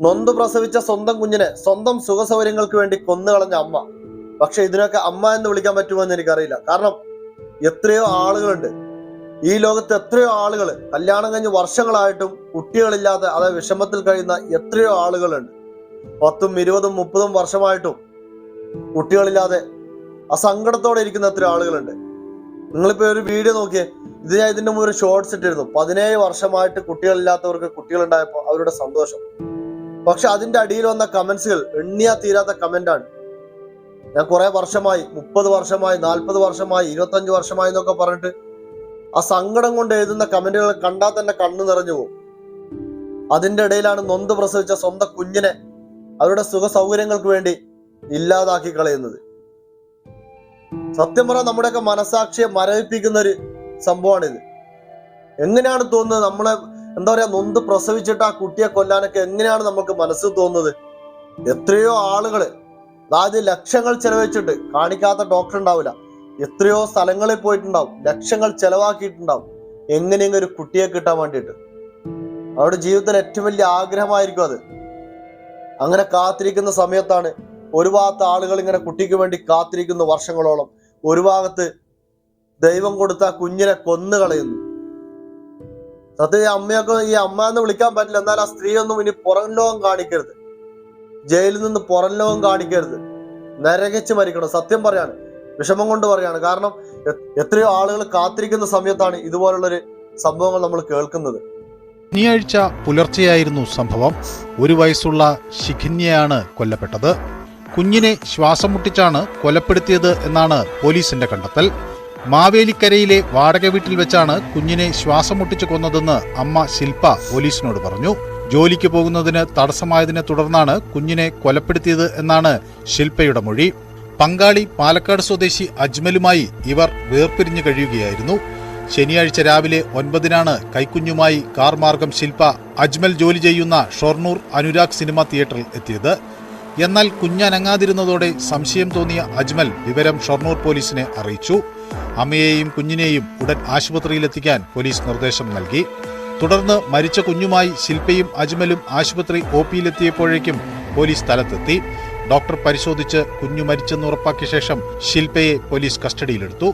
നൊന്ത് പ്രസവിച്ച സ്വന്തം കുഞ്ഞിനെ സ്വന്തം സുഖസൗകര്യങ്ങൾക്ക് വേണ്ടി കൊന്നുകളഞ്ഞ അമ്മ. പക്ഷെ ഇതിനൊക്കെ അമ്മ എന്ന് വിളിക്കാൻ പറ്റുമോ എന്ന് എനിക്കറിയില്ല. കാരണം എത്രയോ ആളുകളുണ്ട്. ഈ ലോകത്ത് എത്രയോ ആളുകൾ കല്യാണം കഴിഞ്ഞ് വർഷങ്ങളായിട്ടും കുട്ടികളില്ലാതെ അതായത് വിഷമത്തിൽ കഴിയുന്ന എത്രയോ ആളുകളുണ്ട്. പത്തും ഇരുപതും മുപ്പതും വർഷമായിട്ടും കുട്ടികളില്ലാതെ ആ സങ്കടത്തോടെ ഇരിക്കുന്ന എത്രയോ ആളുകളുണ്ട്. നിങ്ങളിപ്പോ ഒരു വീഡിയോ നോക്കിയേ ഇത് ഞാൻ ഇതിന്റെ മുമ്പ് ഒരു ഷോർട്സ് ഇട്ടിരുന്നു. പതിനേഴ് വർഷമായിട്ട് കുട്ടികളില്ലാത്തവർക്ക് കുട്ടികളുണ്ടായപ്പോൾ അവരുടെ സന്തോഷം. പക്ഷെ അതിന്റെ അടിയിൽ വന്ന കമന്റ്സുകൾ എണ്ണിയാ തീരാത്ത കമന്റാണ് ഞാൻ കുറെ വർഷമായി മുപ്പത് വർഷമായി നാൽപ്പത് വർഷമായി ഇരുപത്തഞ്ച് വർഷമായി എന്നൊക്കെ പറഞ്ഞിട്ട് ആ സങ്കടം കൊണ്ട് എഴുതുന്ന കമന്റുകൾ കണ്ടാൽ തന്നെ കണ്ണു നിറഞ്ഞു പോകും. അതിന്റെ ഇടയിലാണ് നൊന്ത് പ്രസവിച്ച സ്വന്തം കുഞ്ഞിനെ അവരുടെ സുഖ സൗകര്യങ്ങൾക്ക് വേണ്ടി ഇല്ലാതാക്കി കളയുന്നത്. സത്യം പറഞ്ഞാൽ നമ്മുടെയൊക്കെ മനസാക്ഷിയെ മരവിപ്പിക്കുന്ന ഒരു സംഭവമാണിത്. എങ്ങനെയാണ് തോന്നുന്നത് നമ്മളെ എന്താ പറയാ നൊന്ത് പ്രസവിച്ചിട്ട് ആ കുട്ടിയെ കൊല്ലാനൊക്കെ എങ്ങനെയാണ് നമുക്ക് മനസ്സിൽ തോന്നുന്നത്? എത്രയോ ആളുകൾ അതായത് ലക്ഷങ്ങൾ ചെലവഴിച്ചിട്ട് കാണിക്കാത്ത ഡോക്ടർ ഉണ്ടാവില്ല. എത്രയോ സ്ഥലങ്ങളിൽ പോയിട്ടുണ്ടാവും ലക്ഷങ്ങൾ ചെലവാക്കിയിട്ടുണ്ടാവും. എങ്ങനെയെങ്കിലും ഒരു കുട്ടിയെ കിട്ടാൻ വേണ്ടിയിട്ട്. അവരുടെ ജീവിതത്തിൽ ഏറ്റവും വലിയ ആഗ്രഹമായിരിക്കും അത്. അങ്ങനെ കാത്തിരിക്കുന്ന സമയത്താണ് ഒരു ഭാഗത്ത് ആളുകൾ ഇങ്ങനെ കുട്ടിക്ക് വേണ്ടി കാത്തിരിക്കുന്നു വർഷങ്ങളോളം. ഒരു ഭാഗത്ത് ദൈവം കൊടുത്ത കുഞ്ഞിനെ കൊന്നു കളയുന്നു സത്യം ഈ അമ്മയൊക്കെ ഈ അമ്മ എന്ന് വിളിക്കാൻ പറ്റില്ല. എന്നാൽ ആ സ്ത്രീ ഒന്നും ഇനി പുറം ലോകം കാണിക്കരുത്. ജയിലിൽ നിന്ന് പുറം ലോകം കാണിക്കരുത്. നരകിച്ച് മരിക്കണം. സത്യം പറയാണ്. വിഷമം കൊണ്ട് പറയാണ്. കാരണം എത്രയോ ആളുകൾ കാത്തിരിക്കുന്ന സമയത്താണ് ഇതുപോലുള്ളൊരു സംഭവങ്ങൾ നമ്മൾ കേൾക്കുന്നത്. ശനിയാഴ്ച പുലർച്ചെയായിരുന്നു സംഭവം. ഒരു വയസ്സുള്ള ശിഖിന്യയാണ് കൊല്ലപ്പെട്ടത്. കുഞ്ഞിനെ ശ്വാസം മുട്ടിച്ചാണ് കൊലപ്പെടുത്തിയത് എന്നാണ് പോലീസിന്റെ കണ്ടെത്തൽ. മാവേലിക്കരയിലെ വാടക വീട്ടിൽ വെച്ചാണ് കുഞ്ഞിനെ ശ്വാസം മുട്ടിച്ചു കൊന്നതെന്ന് അമ്മ ശില്പ പോലീസിനോട് പറഞ്ഞു. ജോലിക്ക് പോകുന്നതിന് തടസ്സമായതിനെ തുടർന്നാണ് കുഞ്ഞിനെ കൊലപ്പെടുത്തിയത് എന്നാണ് ശില്പയുടെ മൊഴി. പങ്കാളി പാലക്കാട് സ്വദേശി അജ്മലുമായി ഇവർ വേർപിരിഞ്ഞു കഴിയുകയായിരുന്നു. ശനിയാഴ്ച രാവിലെ ഒൻപതിനാണ് കൈക്കുഞ്ഞുമായി കാർ മാർഗം ശില്പ അജ്മൽ ജോലി ചെയ്യുന്ന ഷൊർണൂർ അനുരാഗ് സിനിമ തിയേറ്ററിൽ എത്തിയത്. എന്നാൽ കുഞ്ഞനങ്ങാതിരുന്നതോടെ സംശയം തോന്നിയ അജ്മൽ വിവരം ഷൊർണൂർ പോലീസിനെ അറിയിച്ചു. അമ്മയെയും കുഞ്ഞിനെയും ഉടൻ ആശുപത്രിയിലെത്തിക്കാൻ പോലീസ് നിർദ്ദേശം നൽകി. തുടർന്ന് മരിച്ച കുഞ്ഞുമായി ശില്പയും അജ്മലും ആശുപത്രി ഒ പിയിലെത്തിയപ്പോഴേക്കും പോലീസ് സ്ഥലത്തെത്തി. ഡോക്ടർ പരിശോധിച്ച് കുഞ്ഞു മരിച്ചെന്ന് ഉറപ്പാക്കിയ ശേഷം ശില്പയെ പോലീസ് കസ്റ്റഡിയിലെടുത്തു.